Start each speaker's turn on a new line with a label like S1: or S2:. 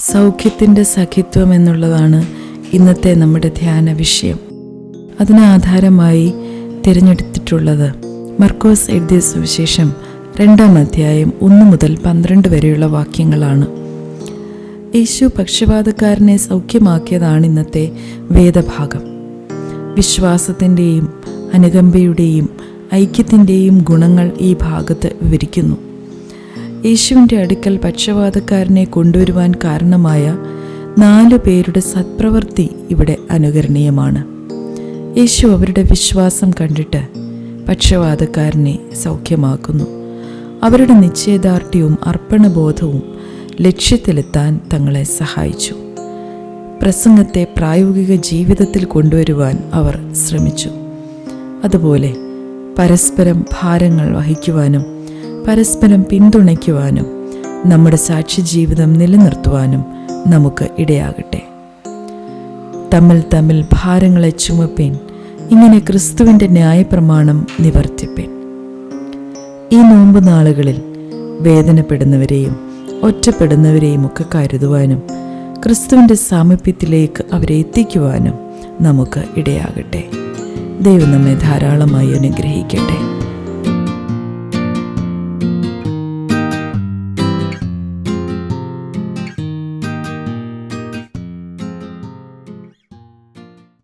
S1: സൗഖ്യത്തിന്റെ സഖിത്വം എന്നുള്ളതാണ് ഇന്നത്തെ നമ്മുടെ ധ്യാന വിഷയം. അതിന് ആധാരമായി തിരഞ്ഞെടുത്തിട്ടുള്ളത് മർക്കോസ് എഴുതിയ സുവിശേഷം രണ്ടാം അധ്യായം ഒന്ന് മുതൽ പന്ത്രണ്ട് വരെയുള്ള വാക്യങ്ങളാണ്. യേശു പക്ഷപാതക്കാരനെ സൗഖ്യമാക്കിയതാണ് ഇന്നത്തെ വേദഭാഗം. വിശ്വാസത്തിന്റെയും അനുകമ്പയുടെയും ഐക്യത്തിന്റെയും ഗുണങ്ങൾ ഈ ഭാഗത്ത് വിവരിക്കുന്നു. യേശുവിന്റെ അടുക്കൽ പക്ഷപാതക്കാരനെ കൊണ്ടുവരുവാൻ കാരണമായ നാല് പേരുടെ സത്പ്രവൃത്തി ഇവിടെ അനുകരണീയമാണ്. യേശു അവരുടെ വിശ്വാസം കണ്ടിട്ട് പക്ഷപാതക്കാരനെ സൗഖ്യമാക്കുന്നു. അവരുടെ നിശ്ചയദാർഢ്യവും അർപ്പണബോധവും ലക്ഷ്യത്തിലെത്താൻ തങ്ങളെ സഹായിച്ചു. പ്രസംഗത്തെ പ്രായോഗിക ജീവിതത്തിൽ കൊണ്ടുവരുവാൻ അവർ ശ്രമിച്ചു. അതുപോലെ പരസ്പരം ഭാരങ്ങൾ വഹിക്കുവാനും പരസ്പരം പിന്തുണയ്ക്കുവാനും നമ്മുടെ സാക്ഷി ജീവിതം നിലനിർത്തുവാനും നമുക്ക് ഇടയാകട്ടെ. തമ്മിൽ തമ്മിൽ ഭാരങ്ങളെ ചുമപ്പേൻ ഇങ്ങനെ ക്രിസ്തുവിന്റെ ന്യായപ്രമാണം നിവർത്തിപ്പേൻ. ഈ നോമ്പ് നാളുകളിൽ വേദനപ്പെടുന്നവരെയും ഒറ്റപ്പെടുന്നവരെയും ഒക്കെ കരുതുവാനും ക്രിസ്തുവിന്റെ സാമീപ്യത്തിലേക്ക് അവരെ എത്തിക്കുവാനും നമുക്ക് ഇടയാകട്ടെ. ദൈവം നമ്മെ ധാരാളമായി അനുഗ്രഹിക്കട്ടെ.